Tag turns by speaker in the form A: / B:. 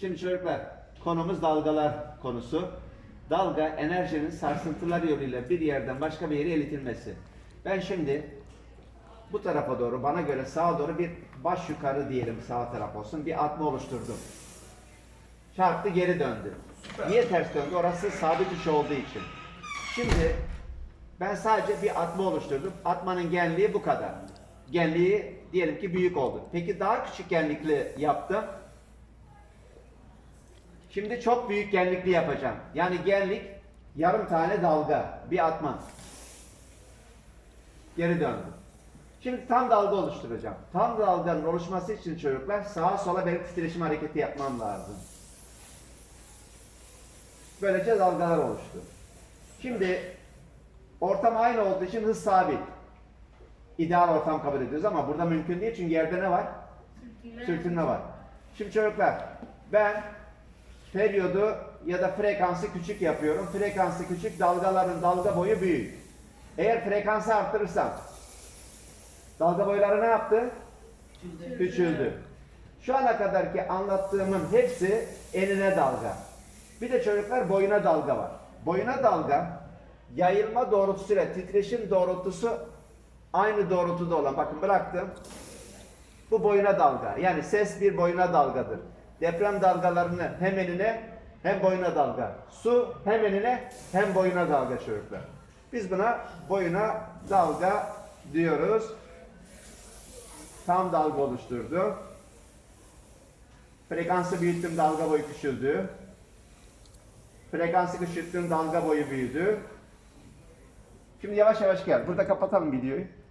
A: Şimdi çocuklar konumuz dalgalar konusu. Dalga enerjinin sarsıntılar yoluyla bir yerden başka bir yere iletilmesi. Ben şimdi bu tarafa doğru bana göre sağa doğru bir baş yukarı diyelim sağ taraf olsun bir atma oluşturdum. Çarptı geri döndü. Niye ters döndü? Orası sabit uç olduğu için. Şimdi ben sadece bir atma oluşturdum. Atmanın genliği bu kadar. Genliği diyelim ki büyük oldu. Peki daha küçük genlikli yaptım. Şimdi çok büyük genlikli yapacağım. Yani genlik yarım tane dalga, bir atma. Geri döndüm. Şimdi tam dalga oluşturacağım. Tam dalganın oluşması için çocuklar sağa sola benim titreşim hareketi yapmam lazım. Böylece dalgalar oluştu. Şimdi ortam aynı olduğu için hız sabit. İdeal ortam kabul ediyoruz ama burada mümkün değil çünkü yerde ne var? Sürtünme var. Şimdi çocuklar ben periyodu ya da frekansı küçük yapıyorum. Frekansı küçük, dalgaların dalga boyu büyük. Eğer frekansı arttırırsam dalga boyları ne yaptı? Küçüldü. Şu ana kadarki anlattığımın hepsi enine dalga. Bir de çocuklar boyuna dalga var. Boyuna dalga yayılma doğrultusuyla titreşim doğrultusu aynı doğrultuda olan. Bakın bıraktım. Bu boyuna dalga. Yani ses bir boyuna dalgadır. Deprem dalgalarını hem enine hem boyuna dalga. Su hem enine hem boyuna dalga çocuklar. Biz buna boyuna dalga diyoruz. Tam dalga oluşturdu. Frekansı büyüttüm dalga boyu küçüldü. Frekansı küçülttüm dalga boyu büyüdü. Şimdi yavaş yavaş gel. Burada kapatalım videoyu.